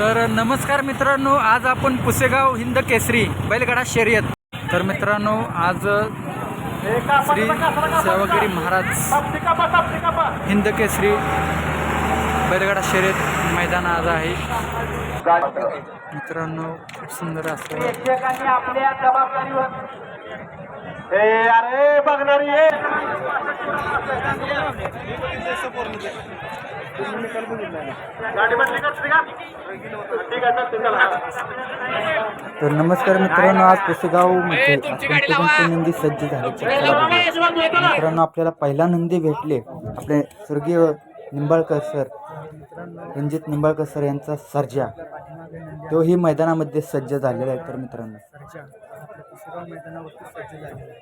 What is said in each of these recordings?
तर नमस्कार मित्रांनो आज आपण पुसेगाव हिंद केसरी बैलगाडा शर्यत. तर मित्रांनो आज श्री सेवागिरी महाराज हिंद केसरी बैलगाडा शर्यत मैदान आज आहे. मित्रांनो खूप सुंदर असं. ए अरे बघणारी ये. गाडी बदली करते का? ठीक आहे चालते चला. तर नमस्कार मित्रांनो आज पुसेगावमध्ये अत्यंत नंदी सज्ज झाले? मित्रांनो आपल्याला पहिला नंदी भेटले. आपले स्वर्गीय निंबाळकर सर रणजित निंबाळकर सर यांचा सर्जा. तोही मैदानामध्ये सज्ज झालेला आहे तर मित्रांनो. सर्जा मैदानावरती सज्ज झाले आहे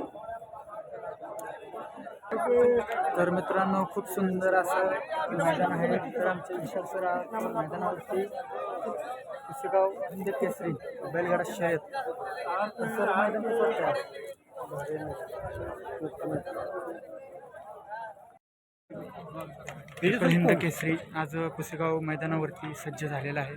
तर मित्रांनो खूप सुंदर असं मैदान आहे. तर आमचे विशाल सर मैदानावरती कुसेगाव हिंद म्हणजे केसरी बैलगाडा शहर. सर मैदान कसं हिंद केसरी आज कुसेगाव मैदानावरती सज्ज झालेला आहे.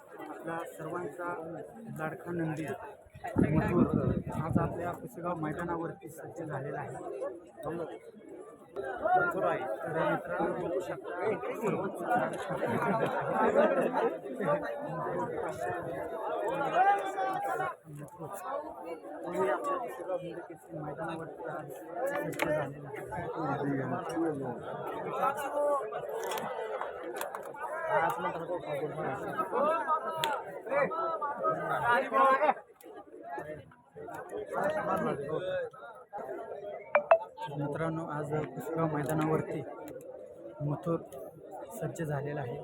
आपला सर्वांचा लाडका नंदी मथुर आज आपल्या पुसेगाव मैदानावरती सज्ज झालेला आहे. मथुर आहे. तर मित्रांनो बघू शकता सर्वांचा मित्रांनो आज पुसेगाव मैदानावरती मथुर सज्ज झालेला आहे.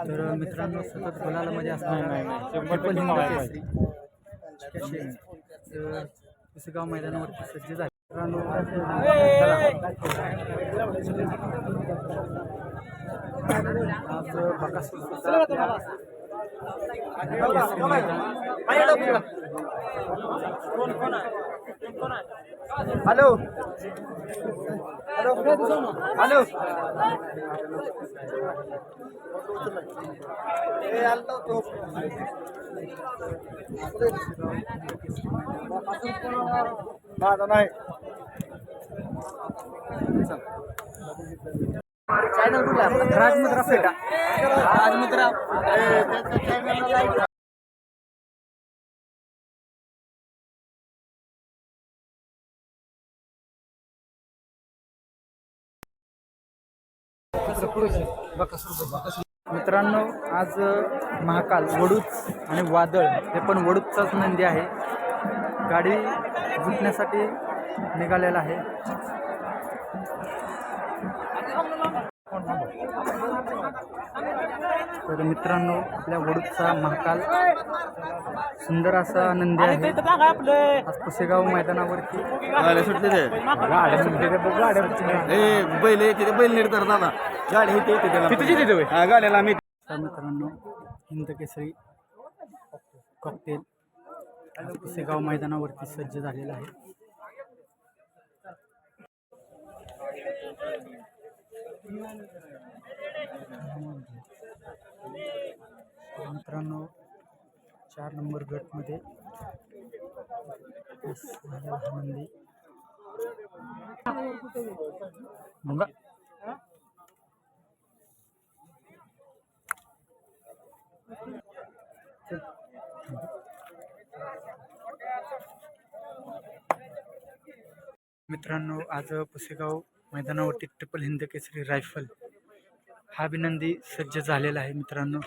तर मित्रांनो सतत गुलालामध्ये असणार पुसेगाव मैदानावरती सज्ज झाले हॅलो! हॅलो! तो माझा नाही. चॅनल कुठला आहे राजमित्रा फेटा राजमित्रा मित्रांनो आज महाकाल वडूच आणि वादळ हे पण वडूचचाच नंदी आहे. गाडी जिंकण्यासाठी निघालेला आहे. तर मित्रांनो आपल्या वडूचा महाकाल सुंदर असा नंदी आहे. आज पुसेगाव मैदानावरती गाड्या सुटले ते ए बैल येते बैल नीट करत आता. गाडी येते त्याला. हा, गाड्याला आम्ही तर मित्रांनो हिंद केसरी कॉकटेल पुसेगाव मैदानावरती सज्ज झालेला आहे. तर मित्रांनो चार नंबर गटमध्ये मुंगा. मित्रांनो आज पुसेगाव मैदानावरती ट्रिपल हिंद केसरी रायफल. हा अभिनंदी सज्ज झालेला आहे मित्रांनो.